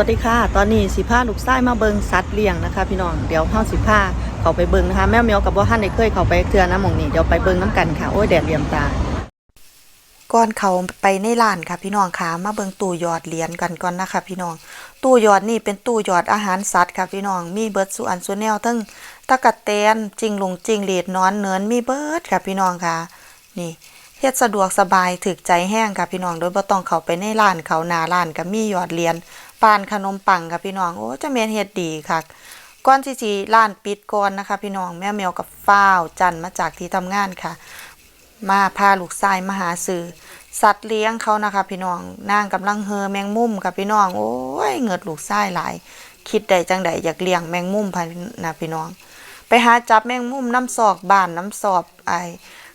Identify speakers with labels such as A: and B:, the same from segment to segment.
A: วัสดีค่ะ ตอนนี้สิพาลูกชายมาเบิงสัตว์เลี้ยงนะคะ พี่น้อง เดี๋ยวเฮาสิพาเขาไปเบิงนะคะ แม่เมียวกับบ่ฮันได้เคยเขาไปเทือน้ำหมองนี้เดี๋ยวไปเบิงน้ำกันค่ะ โอ้ยแดดเลียมตา ก่อนเขาไปในร้านค่ะพี่น้องค่ะ มาเบิงตู้หยอดเหรียญกันก่อนนะคะ พี่น้อง ตู้หยอดนี่เป็นตู้หยอดอาหารสัตว์ค่ะพี่น้อง มีเบิดสุอันสุแนวทั้งตะกะแตนจริงหลงจริงเหลีดนอนเนือนมีเบิดค่ะพี่น้องค่ะ นี่เฮ็ดสะดวกสบายถึกใจแห้งค่ะพี่น้อง โดยบ่ต้องเขาไปในร้านเขาหน้าร้านก็มีหยอดเหรียญ ปานขนมปังค่ะพี่น้อง โอ้จะแม่นเฮ็ดดีค่ะก่อนที่สิร้านปิดก่อนนะคะ พี่น้องแม่แมวกับฟ้าวจันมาจากที่ทำงานค่ะ มาพาลูกชายมาหาซื้อสัตว์เลี้ยงเขานะคะ พี่น้องนางกำลังเฮอแมงมุมค่ะพี่น้อง โอ้ยเงิดลูกชายหลาย คิดได้จังใดอยากเลี้ยงแมงมุมพันนะพี่น้อง ไปหาจับแมงมุมน้ำซอกบ้านน้ำสอบไอ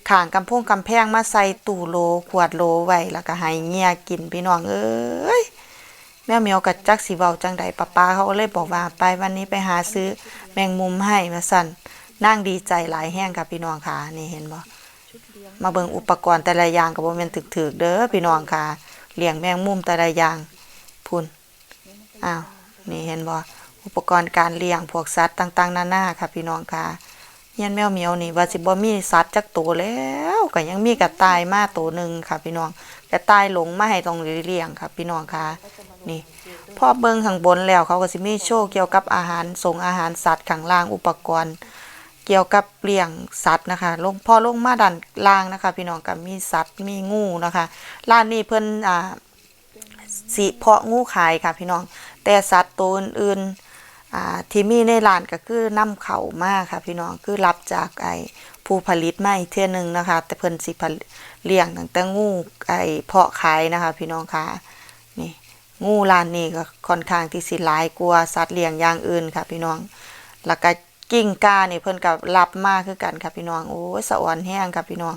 A: ข้างกำพงกำแพงมาใส่ตู้โลขวดโลไว้แล้วก็ให้เงียกินพี่น้องเอ้ย แม่เหมียวกับจักสีเบาจังใดป้าป้าเขาก็เลยบอกว่าไปวันนี้ไปหาซื้อแมงมุมให้มาสั่นนั่งดีใจหลายแห้งกับพี่น้องค่ะนี่เห็นบ่มาเบิ่งอุปกรณ์แต่ละอย่างก็บ่แม่นถึกๆเด้อพี่น้องค่ะเลี้ยงแมงมุมแต่ละอย่างพุ่นอ้าวนี่เห็นบ่อุปกรณ์การเลี้ยงพวกสัตว์ต่างๆนานาค่ะ พี่น้องค่ะเฮียนแมวเหมียวนี่ว่าสิบ่มีสัตว์จักตัวแล้วก็ยังมีกระต่ายมาตัวหนึ่งค่ะ พี่น้องกระต่ายหลงมาให้ต้องเลี้ยงค่ะ พี่น้องค่ะ นี่ พอเบิ่งข้างบนแล้วเขาก็สิมีโชว์เกี่ยวกับอาหารส่งอาหารสัตว์ข้างล่างอุปกรณ์ เกี่ยวกับเลี้ยงสัตว์นะคะ ลงพอลงมาด้านล่างนะคะ พี่น้องกับมีสัตว์มีงูนะคะร้านนี้เพิ่นอ่าสิเพาะงูขายค่ะพี่น้อง แต่สัตว์ตัวอื่นๆอ่าที่มีในร้านก็คือนำเข้ามาค่ะพี่น้องคือรับจากไอ้ผู้ผลิตมาอีกเทื่อนึงนะคะ แต่เพิ่นสิเลี้ยงตั้งแต่งูไอ้เพาะขายนะคะ พี่น้องค่ะ งูร้านนี้ก็ค่อนข้างที่สิหลายกว่าสัตว์เลี้ยงอย่างอื่นค่ะพี่น้อง แล้วก็กิ้งกานี่เพิ่นกับรับมากคือกันค่ะพี่น้อง โอ้ยสะอ่อนแห้งค่ะพี่น้อง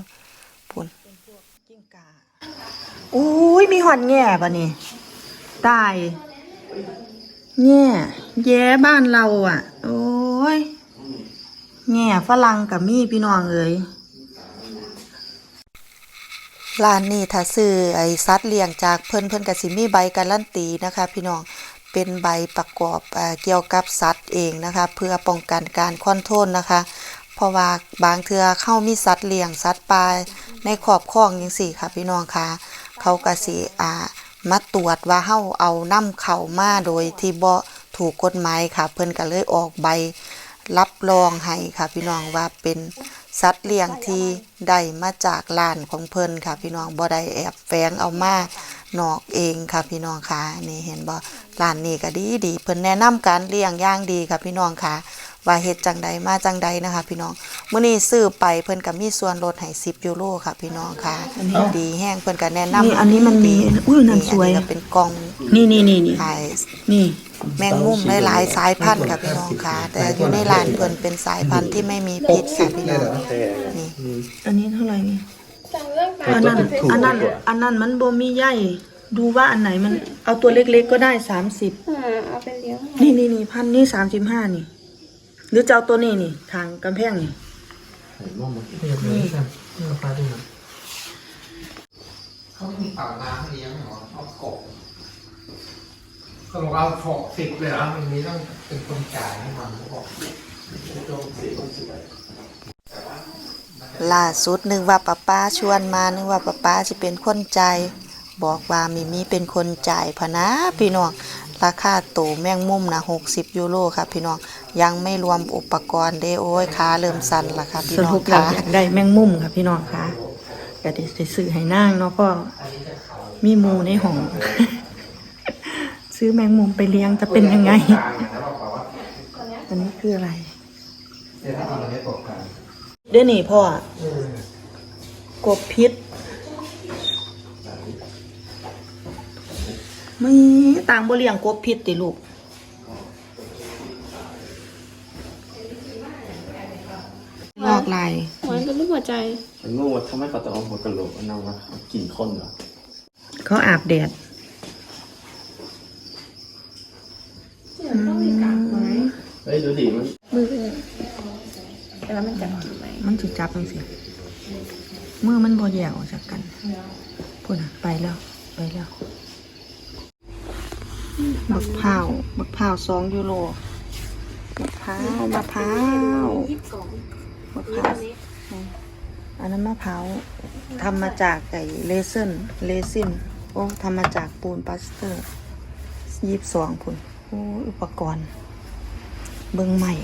A: พุ่นกิ้งกาอุ้ยมีหอนแง่ปะนี่ตายแง่แย่บ้านเราอะ โอ้ยแง่ฝรั่งกับมีพี่น้องเอ้ย ร้านนี้ถ้าซื้อไอ้สัตว์เลี้ยงจากเพิ่นเพิ่นก็สิมีใบการันตีนะคะ พี่น้องเป็นใบประกอบเอเกี่ยวกับสัตว์เองนะคะ เพื่อป้องกันการคอนโทรลนะคะ เพราะว่าบางเทือเข้ามีสัตว์เลี้ยงสัตว์ป่าในครอบครองจังซี่ค่ะ พี่น้องค่ะ เขาก็สิอ่ามาตรวจว่าเฮาเอานำเข้ามาโดยที่บ่ถูกกฎหมายค่ะ เพิ่นก็เลยออกใบรับรองให้ค่ะ พี่น้องว่าเป็น สัตว์เลี้ยงที่ได้มาจากร้านของเพิ่นค่ะ พี่น้องบ่ได้แอบแฝงเอามานอกเองค่ะพี่น้องค่ะนี่เห็นบ่ร้านนี้ก็ดีดีเพิ่นแนะนำการเลี้ยงอย่างดีค่ะพี่น้องค่ะ ว่าเฮ็ดจังใดมาจังใดนะคะ พี่น้องมื้อนี้ซื้อไปเพิ่นก็มีส่วนลดให้10ยูโรค่ะ พี่น้องค่ะดีแห้งเพิ่นก็แนะนำ
B: นี่อันนี้มันมีอุ้ยนั่นสวย
A: อัก็เป็นกล่อง
B: นี่นี่นี่นี่
A: ขาย
B: นี่
A: แมงมุมหลายๆสายพันธุ์ค่ะพี่น้องค่ะแต่อยู่ในร้านเพิ่นเป็นสายพันธุ์ที่ไม่มีพิษค่ะพี่น้องนี่
B: อันนี้เท่าไหร่นี่
C: สั่งเรื่อง
B: อันนั้นอันนั้นอันนั้นมันบ่มีใยดูว่าอันไหนมันเอาตัวเล็กๆก็ได้สามสิบ
C: อ่าเอาไปเลี้ยง
B: นี่นี่นี่พันนี่สามสิบห้านี่ หรือจะเอาตัวนี้นี่ทางกำแพงนี่
D: นี่ราคาที่มันเขาไม่มีเต่าน้ำเลี้ยงหรอเอากบ เขาบอกเอาหกสิบเลยเหรอมันนี้ต้องเป็นคนจ่ายให้มันเขาบอกโจมสีคนสวย
A: ล่าสุดนึกว่าป้าป้าชวนมานึกว่าป้าป้าสิเป็นคนจ่ายบอกว่ามิมีเป็นคนจ่ายพะนะพี่น้องราคาโตแมงมุมนะ60ยูโรค่ะ พี่น้องยังไม่รวมอุปกรณ์เด้โอ้ยขาเริ่มสั่นละค่ะพี่
B: ส
A: น้อ
B: รุ
A: ง
B: ปเรา
A: ค่ะ
B: อยากได้แมงมุมค่ะพี่น้องค่ะก็ได้ไปซื้อให้นางเนาะก็มีหมูในห้อง ซื้อแมงมุมไปเลี้ยงจะเป็นยังไง อันนี้คืออะไร
D: เดี๋ยวถ้าเราไม่ตกกัน
B: เดี๋ยวนี่พ่อกบพิษไม่ต่างบ่เลี้ยงกบพิษติลูกลอกลาย
C: หัวเป็นรูปหัวใจ
E: มันงงว่าทำไมเขาต้องเอาหัวกะโหลกมานั่งว่ากินคนเหรอ
B: เขาอาบแดด
E: เฮ้ยดูดิมัน
C: มือเป็นแต่ว่ามันจับถูกไหม
B: มันจุจับมันสิมือมันบ่แยกออกจากกันพูดนะไปแล้วไปแล้ว บักพร้าวบักพร้าวสองยูโรมะพร้าวมะพร้าวมะพร้าวอันนั้นมะพร้าวทำมาจากไก่เลเซนเลซินโอ้ทำมาจากปูนปลาสเตอร์ยี่สิบสองพุ่นโอุปกรณ์ เบิ่งใหม่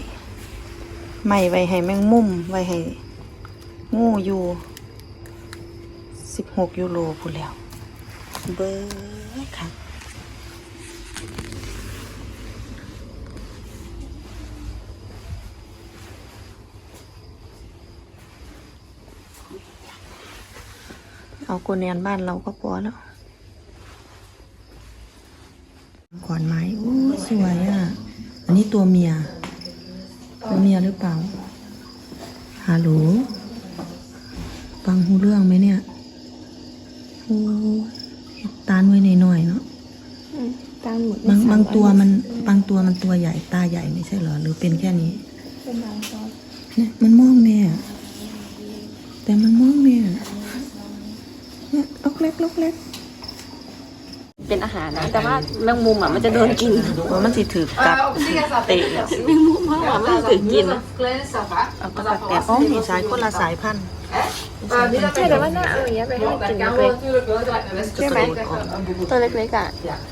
B: ใหม่ไว้ให้แมงมุมไว้ให้งูอยู่สิบหกยูโรพุ่นแล้ว เบอร์ค่ะเอาโกเนียนบ้านเราก็พอแล้ว ขอนไม้โอ้สวยอะ อันนี้ตัวเมีย ตัวเมียหรือเปล่าฮัลโหลฟังหูเรื่องไหมเนี่ยโอ้ตาหน่วยหน่อยๆเนาะ
C: ตามหมด
B: บางบางตัวมันบางตัวมันตัวใหญ่ตาใหญ่ไม่ใช่เหรอ หรือเป็นแค่นี้
C: เป็นบางตอน
B: เนี่ยมันมองแม่อะแต่มันมองแม่อะเนี่ยล็อกเล็กล็อกเล็ก
C: เป็นอาหารนะ แต่ว่าแมงมุมอะมันจะโดนกิน
B: ว่ามันสิถือกับ เตะแล้ว
C: แมงมุมเพราะว่ามันถึงกินนะ
B: เอาก็ตักแต่อ๋อมีสายคนละสายพันธุ์
C: ใช่แต่ว่าหน้าเอาอย่างเงี้ยไปให้นกินเล็ใช่ไหมตัวเล็กๆอะ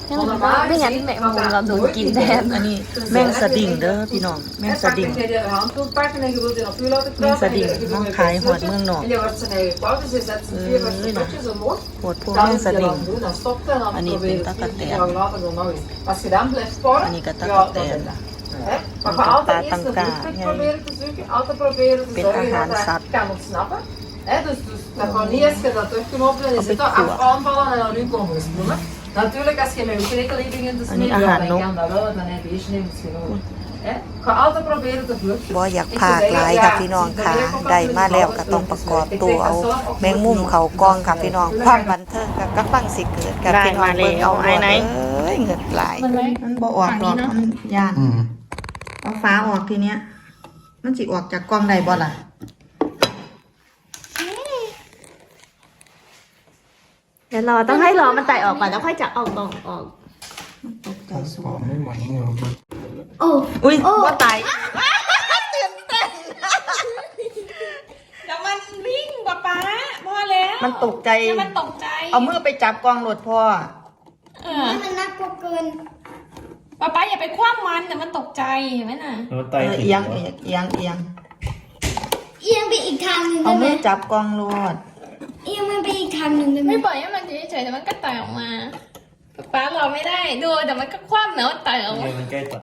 C: ให้มันไม่งั้นแมงมุมเราโดนกินแทน
B: อันนี้แมงสะดิ่งเด้อพี่น้องแมงสะดิ่งแมงสะดิ่งห้อ
F: งขายหอดเมื
B: อ
F: ง
B: น
F: อก
B: หอดพวกแมงสะดิ่ง
F: อันนี้เป็
B: นตะกั่
F: แตน
B: อั
F: นนี้ก็ตะกั่แตน sporen,
B: En die gaat dat
F: ja,
B: het
F: dan
B: tijden.
F: is dat. Hè? Maar
B: dat
F: ga altijd
B: dat
F: eerst
B: dan
F: de
B: kan,
F: vlucht
B: ja.
F: proberen te zoeken, altijd proberen te
B: Met
F: zorgen dat
B: aanzat.
F: hij kan ontsnappen. Hè? Dus, dus dat kan niet als je dat terugknopen en je
B: Op
F: zit
B: het
F: daar
B: koer.
F: af aanvallen en naar u komen gesprongen. Natuurlijk, als je met je krekkeling begint te
B: En die
F: smeren, ja,
B: aangaan
F: dan
B: nog.
F: kan dat wel, dan heb je eerst niet misschien nodig. Hè? Ga altijd proberen te vluchten.
B: บ่อยากพากหลายค่ะพี่น้องค่ะ ได้มาแล้วก็ต้องประกอบตัวเอาแมงมุมเขากองค่ะพี่น้องความบันเทิงกับกำลังสิเกิดกับพี่น้องเบิ่งเอาไอ้ไหนเอ้ยเงิดหลายมันบ่ออกหรอกมันยาน เอาฟ้าออกทีเนี้ย มันสิออกจากกล้องได้บ่ล่ะ
C: เดี๋ยวรอต้องให้รอมันไต่ออกก่อนแล้วค่อยจะเอากล่องออก
D: ไม่ไหวเงา
C: โอ้
B: อุ้ยบ่ตาย
G: แต่มันวิ่งป๊าป๊าพอแล้ว
B: มันตกใจ
G: แล้วมันตกใจ
B: เอามือไปจับกล้องรถพ่อ
G: เออ
C: มันน่ากลัวเกิน
G: ป๊าป๊าอย่าไปคว้ามันเดี๋ยวมันตกใจเห็นไหมน่ะ
E: แล้ว
B: เอ
E: ไต
B: อเอียงเอียงเอียงเอียง
C: เอียงไปอีกทางหนึ่ง
B: เอา
C: ได้ไหม
B: มือจับกล้องรถ
C: เอียงมันไปอีกทางหนึ่งได้ไหม
G: ไม่ปล่อยให้มันอยู่เฉยๆแต่มันก็ไต่ออกมาป๊าป๊ารอไม่ได้ดูแต่มันก็คว่ำเนาะไต่ออกมา
E: มันใกล้ตัด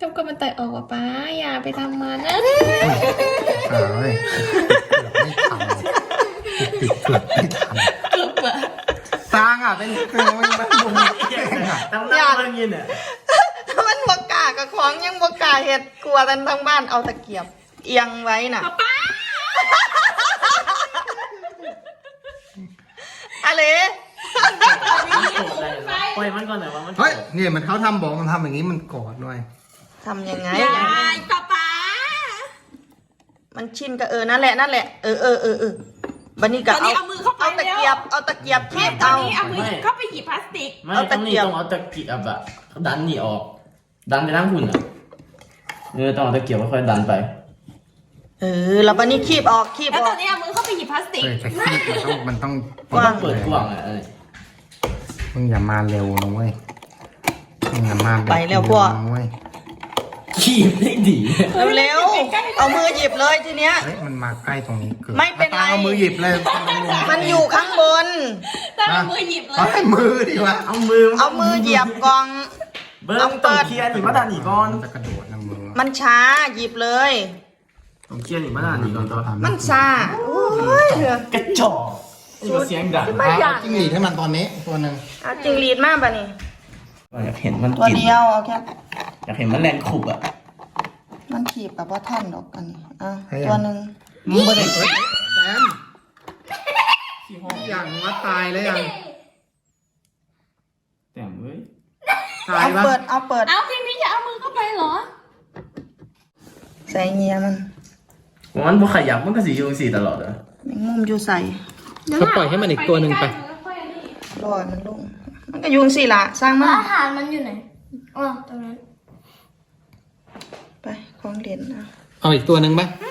G: จำก็มันไต่ออกป๊าป๊าอย่าไปทำมันนะ
D: เอ้ยไม่ทันปิดเกือบไม่ทัน
G: เกือบอะ
D: สร้างอะเป็นเป็นมันมั นมุมแย่งอะ
E: ตั้งหน้ามันยินอะ
B: มันบกล้ากับของยังบกล้าเฮ็ดกลัวกันทั้งบ้านเอาตะเกียบ เอียงไว้น่ะ
G: ป๊าป๊า
B: อะไร
E: ปล่อยมันก่อนหน่อยว่ามัน
D: เฮ้ยเนี่ยมันเขาทำบอกมันทำอย่างนี้มันกอดหน่อย
B: ทำยังไง
G: อย่าป๊าป๊า
B: มันชินกับเออนั่นแหละนั่นแหละเออเออเออเออ บันนี้
G: ต
B: ก็
G: อน
B: เอา
G: นี้เอามือเข้าไป
B: เอาตะ
G: แล้ว
B: เกียบ เอาตะเกียบคี
G: ไม่
B: บ
G: ตอน
B: เอา
G: นี้เอามือเข้าไปหยิบพลาสติก
E: ไม่
B: เอา
E: ต้
B: ตะ
E: อง
B: เกี
E: นี่
B: ยบ
E: ต้องเอาตะเกียบอะดันนี่ออก ดันไปทั้งหุ่นอะเออต้องเอาตะเกียบค่อยๆดันไป
B: เออ แล้วบันนี้คีบออกคีบ
G: แล้ว
B: อ
G: ต
B: อ
G: อก นนี้เอามือเข้าไปหยิบพลาสติก
D: เออแต่ขี้มันต้องมันต้อง
B: กว้าง
E: เปิดกว้างอะเออ
D: มึงอย่ามาเร็วนะเว้ยมึงอย่ามาบบ
B: ไปแล้วพวก
D: นะเว้ย
E: ขีบได้ดี
B: เร็วๆเอามือหยิบเลยทีเนี้ย
D: เฮ้ยมันมาใกล้ตรงนี้เกิน
B: ไม่เป็นไร
D: เอามือหยิบเลย
B: มันอยู่ข้างบน
G: ตอนเอามือหยิบเลย
D: เอาให้มือดีวะ
E: เอามือ
B: เอามือเหยียบกล่อง
E: เบิ้งต้องเคลียร์หนีมาด่านหนีก่อน
D: จะกระโดดนะมือ
B: มันช้าหยิบเลย
E: ต้องเคลียร์หนีมาด่านหนีก่อนตัว
B: มันช้าโอ้ยเถอะ
E: กระจอกนี่มันเสียงดัง
D: เอาจิ้งหรีดให้มันตอนนี้ตัวหนึ่ง
B: เอาจิงหรีดมากป่ะนี่
E: อยากเห็นมัน
B: ตัว
E: กิน
B: เดียวเอาแค่
E: อยากเห็นมันแรงขุบอะ
B: มันขีบแบบว่าท่านดอกอันนี้อะตัวหนึ่ง
D: มึงไม่ได้เฮ้ยแซมอย่างว่าตายแล้วยัง
E: แต่เว้ย
D: ตาย
B: เอา
D: ปะ
B: เปิดเอาเปิด
G: เอาพี่พี่จะเอามือเข้าไปเหรอ
B: ใส่เงียมัน
E: มันบ่ขยับมันก็สีอยู่สีตลอดอะ
B: แมงมุมอยู่ใส่
D: ก็ปล่อยให้มันอีกตัวหนึ่งไป
B: รอยมันลงมันก็อยุงสิละสร้างมัน
H: อาหารมันอยู่ไหนอ๋อตรงนั้น
B: ไป ของเล่นนะ
D: เอาอีกตัวหนึ่งปะ
H: อื